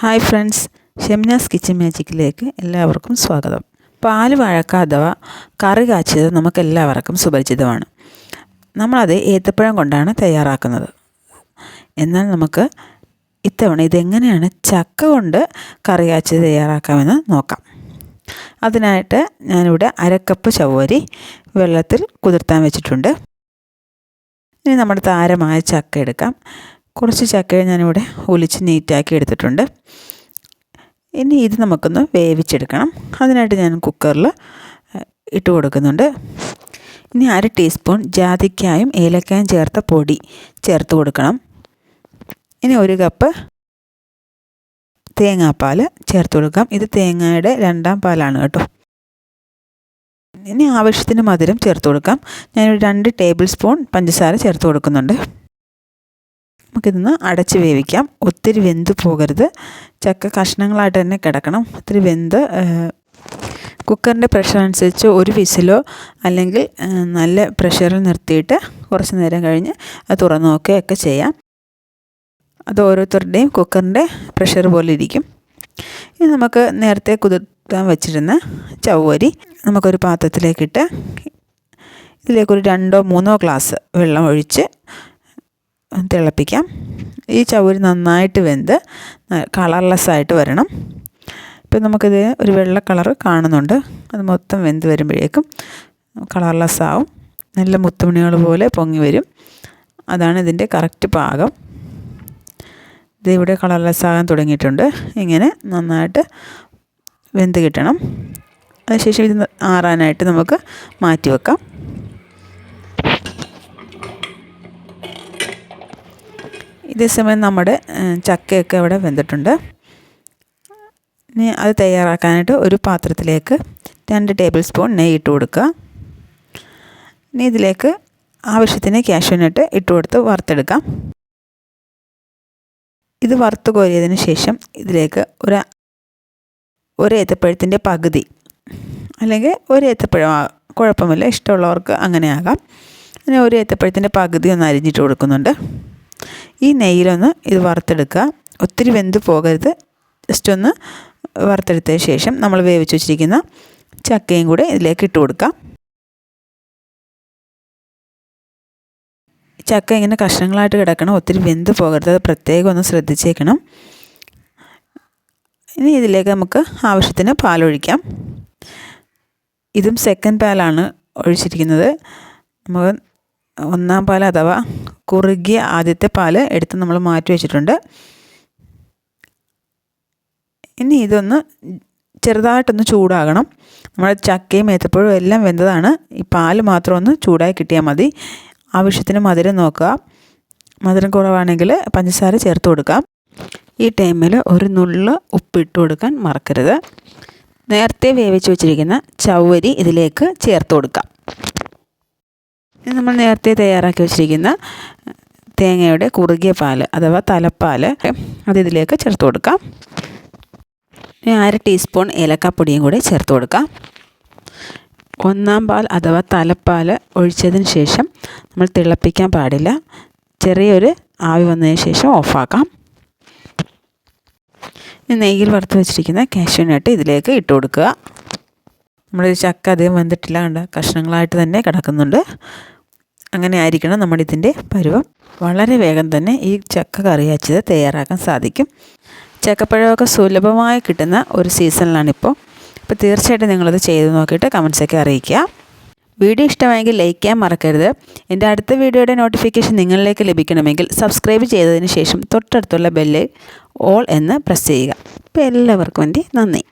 Hi friends ഷെമിനാസ് kitchen മാജിക്കിലേക്ക് എല്ലാവർക്കും സ്വാഗതം. പാൽ വഴക്ക അഥവാ കറി കാച്ചിയത് നമുക്ക് എല്ലാവർക്കും സുപരിചിതമാണ്. നമ്മളത് ഏത്തപ്പഴം കൊണ്ടാണ് തയ്യാറാക്കുന്നത്. എന്നാൽ നമുക്ക് ഇത്തവണ ഇതെങ്ങനെയാണ് ചക്ക കൊണ്ട് കറി കാച്ചത് തയ്യാറാക്കാമെന്ന് നോക്കാം. അതിനായിട്ട് ഞാനിവിടെ അരക്കപ്പ് ചവ്വരി വെള്ളത്തിൽ കുതിർത്താൻ വെച്ചിട്ടുണ്ട്. ഇനി നമ്മുടെ താരമായ ചക്ക എടുക്കാം. കുറച്ച് ചക്ക ഞാനിവിടെ ഒലിച്ച് നീറ്റാക്കി എടുത്തിട്ടുണ്ട്. ഇനി ഇത് നമുക്കൊന്ന് വേവിച്ചെടുക്കണം. അതിനായിട്ട് ഞാൻ കുക്കറിൽ ഇട്ട് കൊടുക്കുന്നുണ്ട്. ഇനി അര ടീസ്പൂൺ ജാതിക്കായും ഏലക്കായും ചേർത്ത പൊടി ചേർത്ത് കൊടുക്കണം. ഇനി ഒരു കപ്പ് തേങ്ങാപ്പാൽ ചേർത്ത് കൊടുക്കാം. ഇത് തേങ്ങയുടെ രണ്ടാം പാലാണ് കേട്ടോ. ഇനി ആവശ്യത്തിന് മധുരം ചേർത്ത് കൊടുക്കാം. ഞാനൊരു രണ്ട് ടേബിൾ സ്പൂൺ പഞ്ചസാര ചേർത്ത് കൊടുക്കുന്നുണ്ട്. നമുക്കിതൊന്ന് അടച്ച് വേവിക്കാം. ഒത്തിരി വെന്ത് പോകരുത്. ചക്ക കഷ്ണങ്ങളായിട്ട് തന്നെ കിടക്കണം. ഒത്തിരി വെന്ത് കുക്കറിന്റെ പ്രഷർ അനുസരിച്ച് ഒരു വിസിലോ അല്ലെങ്കിൽ നല്ല പ്രഷറിൽ നിർത്തിയിട്ട് കുറച്ച് നേരം കഴിഞ്ഞ് അത് തുറന്നു നോക്കുകയൊക്കെ ചെയ്യാം. അത് ഓരോരുത്തരുടെയും കുക്കറിന്റെ പ്രഷർ പോലെ ഇരിക്കും. ഇനി നമുക്ക് നേരത്തെ കുതിർത്താൻ വെച്ചിരുന്ന ചവ്വരി നമുക്കൊരു പാത്രത്തിലേക്കിട്ട് ഇതിലേക്കൊരു രണ്ടോ മൂന്നോ ഗ്ലാസ് വെള്ളം ഒഴിച്ച് തിളപ്പിക്കാം. ഈ ചവര് നന്നായിട്ട് വെന്ത് കളർലെസ് ആയിട്ട് വരണം. ഇപ്പം നമുക്കിത് ഒരു വെള്ള കളർ കാണുന്നുണ്ട്. അത് മൊത്തം വെന്ത് വരുമ്പോഴേക്കും കളർലെസ് ആവും. നല്ല മുത്തുമണികൾ പോലെ പൊങ്ങി വരും. അതാണ് ഇതിന്റെ കറക്റ്റ് പാകം. ഇത് ഇവിടെ കളർലെസ് ആകാൻ തുടങ്ങിയിട്ടുണ്ട്. ഇങ്ങനെ നന്നായിട്ട് വെന്ത് കിട്ടണം. അതിനുശേഷം ഇത് ആറാനായിട്ട് നമുക്ക് മാറ്റി വെക്കാം ഇതേസമയം നമ്മുടെ ചക്കയൊക്കെ ഇവിടെ വെന്തിട്ടുണ്ട്. ഇനി അത് തയ്യാറാക്കാനായിട്ട് ഒരു പാത്രത്തിലേക്ക് രണ്ട് ടേബിൾ സ്പൂൺ നെയ്യ് ഇട്ട് കൊടുക്കുക. ഇനി ഇതിലേക്ക് ആവശ്യത്തിന് ക്യാഷ്യൂനട്ട് ഇട്ട് കൊടുത്ത് വറുത്തെടുക്കാം. ഇത് വറുത്ത് കോരിയതിന് ശേഷം ഇതിലേക്ക് ഒരു ഒരു ഏത്തപ്പഴത്തിന്റെ പകുതി അല്ലെങ്കിൽ ഒരു ഏത്തപ്പഴം കുഴപ്പമില്ല ഇഷ്ടമുള്ളവർക്ക് അങ്ങനെ ആകാം അങ്ങനെ ഒരു ഏത്തപ്പഴത്തിന്റെ പകുതി ഒന്ന് അരിഞ്ഞിട്ട് കൊടുക്കുന്നുണ്ട്. ഈ നെയ്യിലൊന്ന് ഇത് വറുത്തെടുക്കുക. ഒത്തിരി വെന്ത് പോകരുത്. ജസ്റ്റ് ഒന്ന് വറുത്തെടുത്തതിന് ശേഷം നമ്മൾ വേവിച്ച് വെച്ചിരിക്കുന്ന ചക്കയും കൂടെ ഇതിലേക്ക് ഇട്ട് കൊടുക്കാം. ചക്ക ഇങ്ങനെ കഷ്ണങ്ങളായിട്ട് കിടക്കണം. ഒത്തിരി വെന്ത് പോകരുത്. അത് പ്രത്യേകം ഒന്ന് ശ്രദ്ധിച്ചേക്കണം. ഇനി ഇതിലേക്ക് നമുക്ക് ആവശ്യത്തിന് പാലൊഴിക്കാം. ഇതും സെക്കൻഡ് പാലാണ് ഒഴിച്ചിരിക്കുന്നത്. നമുക്ക് ഒന്നാം പാൽ അഥവാ കുറുകിയ ആദ്യത്തെ പാൽ എടുത്ത് നമ്മൾ മാറ്റി വെച്ചിട്ടുണ്ട്. ഇനി ഇതൊന്ന് ചെറുതായിട്ടൊന്ന് ചൂടാകണം. നമ്മുടെ ചക്കയും ഏത്തപ്പഴവും എല്ലാം വെന്തതാണ്. ഈ പാൽ മാത്രം ഒന്ന് ചൂടായി കിട്ടിയാൽ മതി. ആവശ്യത്തിന് മധുരം നോക്കുക. മധുരം കുറവാണെങ്കിൽ പഞ്ചസാര ചേർത്ത് കൊടുക്കാം. ഈ ടൈമിൽ ഒരു നുള്ള് ഉപ്പിട്ട് കൊടുക്കാൻ മറക്കരുത്. നേരത്തെ വേവിച്ച് വെച്ചിരിക്കുന്ന ചവ്വരി ഇതിലേക്ക് ചേർത്ത് കൊടുക്കാം. നമ്മൾ നേരത്തെ തയ്യാറാക്കി വെച്ചിരിക്കുന്ന തേങ്ങയുടെ കുറുകിയ പാൽ അഥവാ തലപ്പാൽ അത് ഇതിലേക്ക് ചേർത്ത് കൊടുക്കാം. അര ടീസ്പൂൺ ഏലക്കാപ്പൊടിയും കൂടി ചേർത്ത് കൊടുക്കാം. ഒന്നാം പാൽ അഥവാ തലപ്പാൽ ഒഴിച്ചതിന് ശേഷം നമ്മൾ തിളപ്പിക്കാൻ പാടില്ല. ചെറിയൊരു ആവി വന്നതിന് ശേഷം ഓഫാക്കാം. നെയ്യിൽ വറുത്ത് വെച്ചിരിക്കുന്ന കാഷ്യൂനട്ട് ഇതിലേക്ക് ഇട്ട് കൊടുക്കുക. നമ്മുടെ ചക്ക അധികം വെന്തിട്ടില്ല കണ്ട കഷ്ണങ്ങളായിട്ട് തന്നെ കിടക്കുന്നുണ്ട്. അങ്ങനെ ആയിരിക്കണം നമ്മുടെ ഇതിന്റെ പരുവം. വളരെ വേഗം തന്നെ ഈ ചക്ക കറി അച്ചത് തയ്യാറാക്കാൻ സാധിക്കും. ചക്കപ്പഴമൊക്കെ സുലഭമായി കിട്ടുന്ന ഒരു സീസണിലാണിപ്പോൾ. അപ്പോൾ തീർച്ചയായിട്ടും നിങ്ങളത് ചെയ്ത് നോക്കിയിട്ട് കമൻസൊക്കെ അറിയിക്കുക. വീഡിയോ ഇഷ്ടമായെങ്കിൽ ലൈക്ക് ചെയ്യാൻ മറക്കരുത്. എന്റെ അടുത്ത വീഡിയോയുടെ നോട്ടിഫിക്കേഷൻ നിങ്ങളിലേക്ക് ലഭിക്കണമെങ്കിൽ സബ്സ്ക്രൈബ് ചെയ്തതിന് ശേഷം തൊട്ടടുത്തുള്ള ബെല്ല് ഓൾ എന്ന് പ്രസ് ചെയ്യുക. അപ്പോൾ എല്ലാവർക്കും വേണ്ടി നന്ദി.